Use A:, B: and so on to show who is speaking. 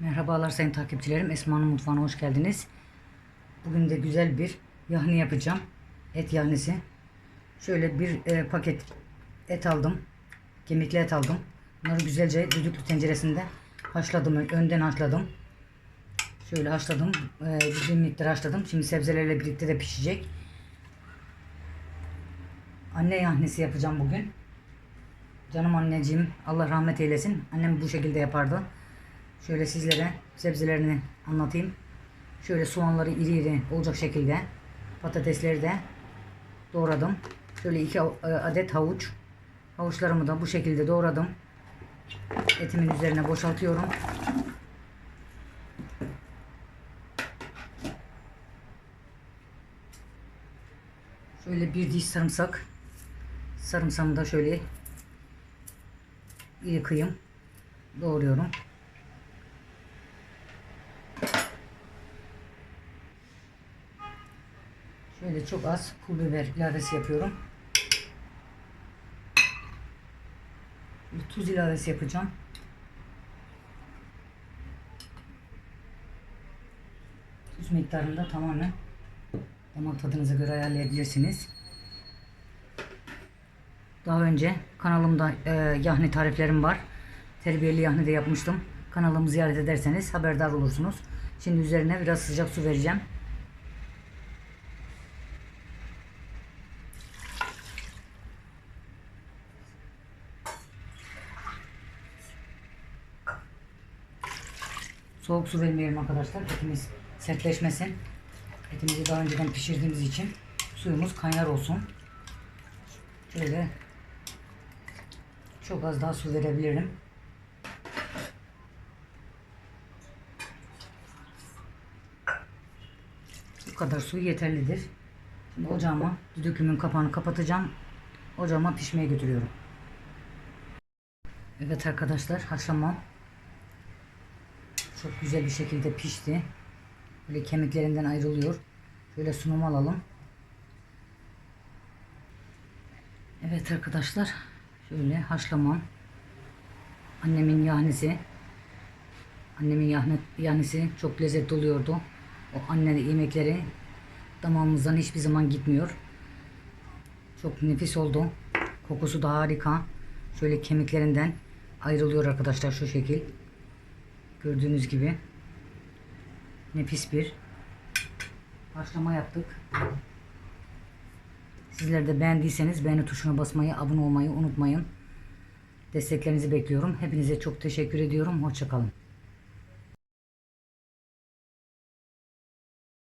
A: Merhabalar sayın takipçilerim. Esma'nın mutfağına hoş geldiniz. Bugün de güzel bir yahni yapacağım. Et yahnisi. Şöyle bir e, paket et aldım. Kemikli et aldım. Bunları güzelce düdüklü tenceresinde haşladım. Önden haşladım. Şöyle haşladım. E, bir miktar haşladım. Şimdi sebzelerle birlikte de pişecek. Anne yahnisi yapacağım bugün. Canım anneciğim Allah rahmet eylesin. Annem bu şekilde yapardı. Şöyle sizlere sebzelerini anlatayım. Şöyle soğanları iri iri olacak şekilde patatesleri de doğradım. Şöyle iki e, adet havuç. Havuçlarımı da bu şekilde doğradım. Etimin üzerine boşaltıyorum. Şöyle bir diş sarımsak. Sarımsağımı da şöyle iri kıyım doğruyorum. Şöyle çok az pul biber ilavesi yapıyorum. Bir tuz ilavesi yapacağım. Tuz miktarını da tamamen damak tadınıza göre ayarlayabilirsiniz. Daha önce kanalımda e, yahni tariflerim var. Terbiyeli yahni de yapmıştım. Kanalımı ziyaret ederseniz haberdar olursunuz. Şimdi üzerine biraz sıcak su vereceğim. Soğuk su vermeyelim arkadaşlar. Etimiz sertleşmesin. Etimizi daha önceden pişirdiğimiz için suyumuz kaynar olsun. Şöyle çok az daha su verebilirim. Bu kadar su yeterlidir. Şimdi ocağıma düdüklümün kapağını kapatacağım. Ocağıma pişmeye götürüyorum. Evet arkadaşlar haşlamam çok güzel bir şekilde pişti. Böyle kemiklerinden ayrılıyor. Şöyle sunum alalım. Evet arkadaşlar. Şöyle haşlamam. Annemin yahnisi. Annemin yahni, yahnisi çok lezzetli oluyordu. O anne yemekleri damağımızdan hiçbir zaman gitmiyor. Çok nefis oldu. Kokusu da harika. Şöyle kemiklerinden ayrılıyor arkadaşlar şu şekil. Gördüğünüz gibi nefis bir haşlama yaptık. Sizler de beğendiyseniz beğeni tuşuna basmayı, abone olmayı unutmayın. Desteklerinizi bekliyorum. Hepinize çok teşekkür ediyorum. Hoşçakalın.